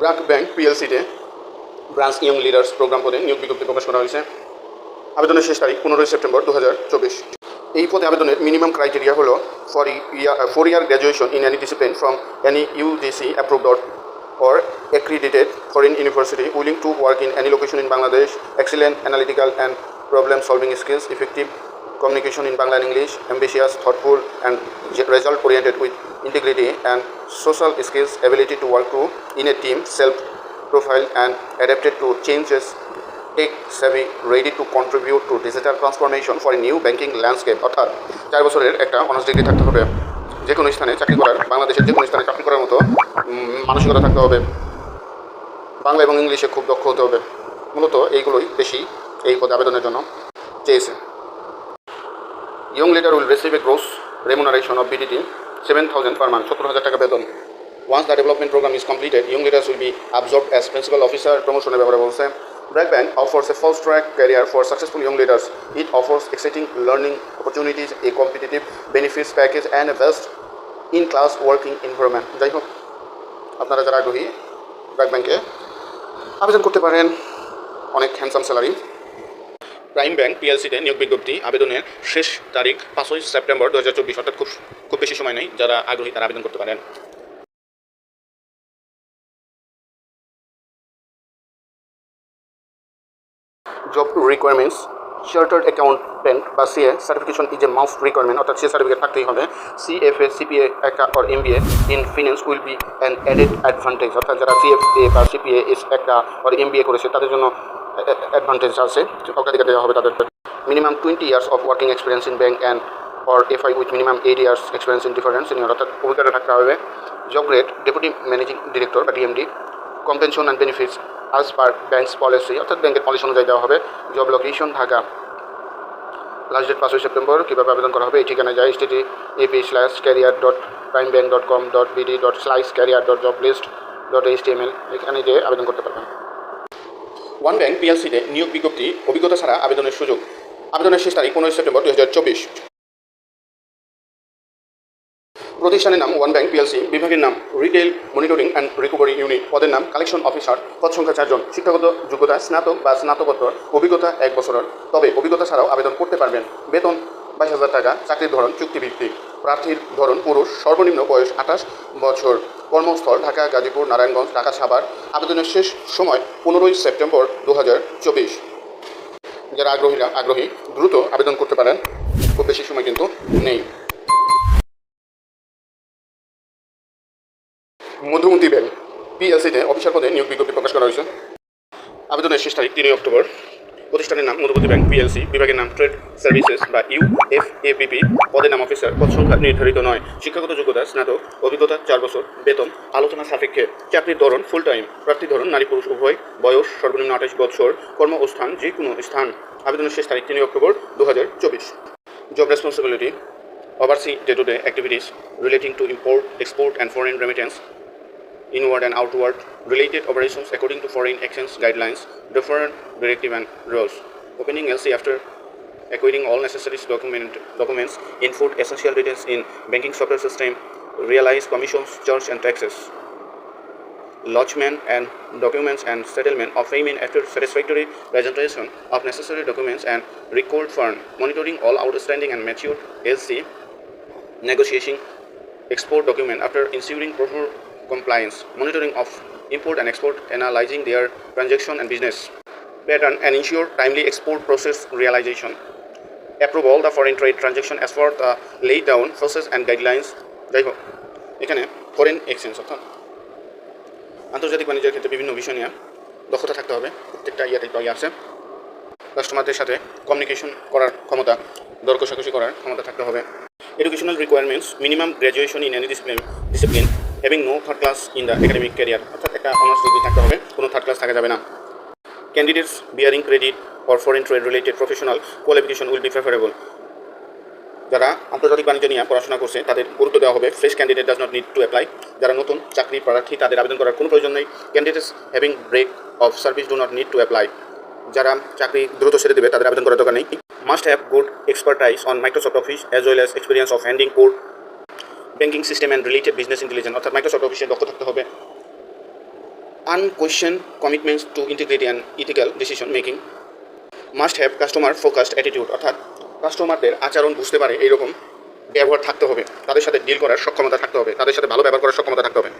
BRAC bank পিএলসিতে branch young leaders programme পদে নিয়োগ বিজ্ঞপ্তি প্রকাশ করা হয়েছে। আবেদনের শেষ তারিখ পনেরোই সেপ্টেম্বর দু হাজার চব্বিশ। এই পদে আবেদনের মিনিমাম ক্রাইটেরিয়া হলো for year four year graduation in any discipline from any UGC approved or accredited foreign university willing to work in any location in Bangladesh, excellent analytical and problem solving skills, effective communication in Bangla and English, ambitious, thoughtful, and result oriented with integrity and social skills, ability to work to in a team, self profile, and adapted to changes. Savvy, ready to contribute to digital transformation for a new banking landscape অর্থাৎ চার বছরের একটা honours degree থাকতে হবে যে কোনো স্থানে চাকরি করার বাংলাদেশের যে কোনো স্থানে চাকরি করার মতো মানসিকতা থাকতে হবে বাংলা এবং ইংলিশে খুব দক্ষ হতে হবে মূলত এইগুলোই বেশি এই পদে আবেদনের জন্য চেয়েছে young leader will receive a gross remuneration of BDT seven thousand per month সত্তর হাজার টাকা বেতন once the development programme is completed young leaders will be absorb as principal officer প্রমোশনের ব্যাপারে বলছে BRAC bank offers a false track career for successful young leaders. It offers exciting learning opportunities, a competitive benefits package, and a best in-class working environment. যাই হোক আপনারা যারা আগ্রহী ব্র্যাক ব্যাংকে আবেদন করতে পারেন অনেক হ্যান্ডসাম স্যালারি প্রাইম ব্যাংক পিএলসিতে নিয়োগ বিজ্ঞপ্তি আবেদনের শেষ তারিখ পাঁচই সেপ্টেম্বর দু হাজার চব্বিশ, অর্থাৎ খুব খুব বেশি সময় নেই, যারা আগ্রহী তারা আবেদন করতে পারেন। জব রিকোয়ারমেন্টস চার্টার্ড অ্যাকাউন্টেন্ট বা CA certification is a must requirement অর্থাৎ সি সার্টিফিকেট থাকতেই হবে। CFA CPA aka or MBA in finance will be an added advantage অর্থাৎ যারা সিএফএ বা সিপিএ এস একা অর এমবিএ করেছে, তাদের জন্য অ্যাডভান্টেজ আছে অগ্রাধিকার দেওয়া হবে তাদের minimum twenty years of working experience in bank and or FI with minimum eight years experience in difference senior অর্থাৎ অভিজ্ঞতা থাকতে হবে। Job grade deputy managing director বা DMD compensation and benefits as per banks policy অর্থাৎ ব্যাংকের policy অনুযায়ী দেওয়া হবে। Job location Dhaka. Last date পাঁচই সেপ্টেম্বর, কীভাবে আবেদন করা হবে? এই ঠিকানায় যায় STT AP slash career dot prime bank dot com dot BD dot slice career dot job list dot H এখানে যে আবেদন করতে পারবেন। ওয়ান ব্যাংক পিএলসিতে নিয়োগ বিজ্ঞপ্তি, অভিজ্ঞতা ছাড়া আবেদনের সুযোগ। আবেদনের শেষ তারিখ পনেরোই সেপ্টেম্বর দু হাজার চব্বিশ। প্রতিষ্ঠানের নাম ওয়ান ব্যাংক পিএলসি, বিভাগের নাম retail monitoring and recovery unit. পদের নাম কালেকশন অফিসার, পদ সংখ্যা চারজন। শিক্ষাগত যোগ্যতা স্নাতক বা স্নাতকোত্তর, অভিজ্ঞতা এক বছরের। তবে অভিজ্ঞতা ছাড়াও আবেদন করতে পারবেন। বেতন বাইশ হাজার টাকা চাকরির ধরন চুক্তিভিত্তিক। প্রার্থীর ধরন পুরুষ, সর্বনিম্ন বয়স আঠাশ বছর। কর্মস্থল ঢাকা, গাজীপুর, নারায়ণগঞ্জ, ঢাকা, সাভার। আবেদনের শেষ সময় পনেরোই সেপ্টেম্বর দু চব্বিশ। যারা আগ্রহীরা, আগ্রহী, দ্রুত আবেদন করতে পারেন। খুব বেশি সময় কিন্তু নেই। মধুমতি ব্যাংক পিএলসিতে অফিসার পদে নিয়োগ বিজ্ঞপ্তি প্রকাশ করা হয়েছে। আবেদনের শেষ তারিখ তিনই অক্টোবর। প্রতিষ্ঠানের নাম মধুমতি ব্যাংক পিএলসি বিভাগের নাম ট্রেড সার্ভিসেস বা ইউ এফ এপিপি পদের নাম অফিসার পদ সংখ্যা নির্ধারিত নয়। শিক্ষাগত যোগ্যতা স্নাতক অভিজ্ঞতা চার বছর বেতন আলোচনা সাপেক্ষে চাকরির ধরন ফুল টাইম প্রার্থী ধরন নারী পুরুষ উভয় বয়স সর্বনিম্ন আঠাশ বছর কর্ম ও স্থান। যে কোনো স্থান আবেদনের শেষ তারিখ তিনই অক্টোবর দু হাজার চব্বিশ। Job responsibility oversee day-to-day activities relating to import, export, and foreign remittance, inward and outward related operations according to foreign exchange guidelines, different directive and rules. Opening LC after acquiring all necessary document, documents, input essential details in banking software system, realize commissions, charge and taxes. Lodgement and documents and settlement of payment after satisfactory presentation of necessary documents and record fund, monitoring all outstanding and matured LC negotiating export document after ensuring proper compliance, monitoring of import and export, analyzing their transaction and business pattern, and ensure timely export process realization. Approve all the foreign trade transaction as per the laid down process and guidelines. যাই হোক এখানে foreign exchange অর্থাৎ আন্তর্জাতিক বাণিজ্যের ক্ষেত্রে বিভিন্ন বিষয় নিয়ে দক্ষতা থাকতে হবে প্রত্যেকটা ইয়াতে ইয়ে আছে কাস্টমারদের সাথে কমিউনিকেশন করার ক্ষমতা দর করার ক্ষমতা থাকতে হবে educational requirements minimum graduation in any discipline discipline having no third class in the academic career অর্থাৎ একটা অনার্স ডিগ্রি থাকতে হবে, কোনো থার্ড ক্লাস থাকা যাবে না। Candidates bearing credit or foreign trade related professional qualification will be preferable যারা আন্তর্জাতিক বাণিজ্য নিয়ে পড়াশোনা করছে, তাদের গুরুত্ব দেওয়া হবে fresh candidate does not need to apply যারা নতুন চাকরি প্রার্থী, তাদের আবেদন করার কোনো প্রয়োজন নেই। Candidates having break of service do not need to apply যারা চাকরি দ্রুত ছেড়ে দেবে, তাদের আবেদন করার দরকার নেই। Must have good expertise on Microsoft office as well as experience of handing code banking system and related business intelligence অর্থাৎ মাইক্রোসফট অফিসে দক্ষ থাকতে হবে। Unquestion commitments to integrity and ethical decision making must have customer focused attitude অর্থাৎ কাস্টমারদের আচরণ বুঝতে পারে, এইরকম ব্যবহার থাকতে হবে। তাদের সাথে ডিল করার সক্ষমতা থাকতে হবে। তাদের সাথে ভালো ব্যবহার করার সক্ষমতা থাকতে হবে।